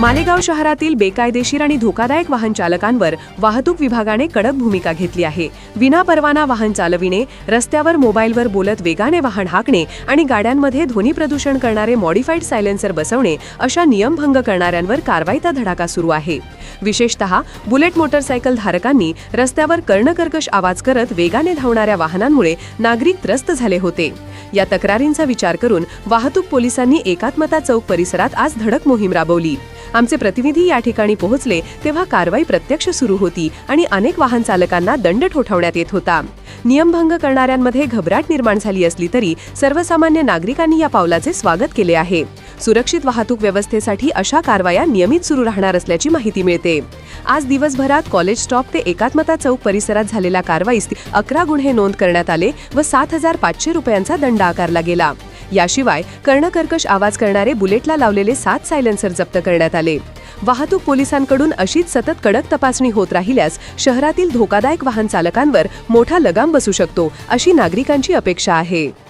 मालेगाव शहरातील बेकायदेशीर आणि धोकादायक वाहन चालकांवर वाहतूक विभागाने कडक भूमिका घेतली आहे. विना परवाना वाहन चालविणे रस्त्यावर मोबाईलवर बोलत वेगाने वाहन हाकणे आणि गाड्यांमध्ये ध्वनी प्रदूषण करणारे मॉडिफाईड सायलेन्सर बसवणे अशा नियमभंग करणाऱ्यांवर कारवाईचा धडाका सुरू आहे. विशेषतः बुलेट मोटरसायकल धारकांनी रस्त्यावर कर्णकर्कश आवाज करत वेगाने धावणाऱ्या वाहनांमुळे नागरिक त्रस्त झाले होते. या तक्रारींचा विचार करून वाहतूक पोलिसांनी एकात्मता चौक परिसरात आज धडक मोहीम राबवली. आमचे प्रतिनिधी या ठिकाणी पोहोचले तेव्हा कारवाई प्रत्यक्ष सुरू होती आणि अनेक वाहन चालकांना दंड ठोठावण्यात येत होता. नियमभंग करणाऱ्यांमध्ये घबराट निर्माण झाली असली तरी सर्वसामान्य नागरिकांनी या पावलाचे स्वागत केले आहे. सुरक्षित वाहतूक व्यवस्थेसाठी अशा कारवाया नियमित सुरू राहणार असल्याची माहिती मिळते. आज दिवसभरात कॉलेज स्टॉप ते एकात्मता चौक परिसरात झालेल्या कारवाईस अकरा गुन्हे नोंद करण्यात आले व सात हजार पाचशे रुपयांचा दंड आकारला गेला. याशिवाय कर्णकर्कश आवाज करणारे बुलेटला लावलेले सात सायलेन्सर जप्त करण्यात आले. वाहतूक पोलिसांकडून अशीच सतत कडक तपासणी होत राहिल्यास शहरातील धोकादायक वाहन चालकांवर मोठा लगाम बसू शकतो अशी नागरिकांची अपेक्षा आहे.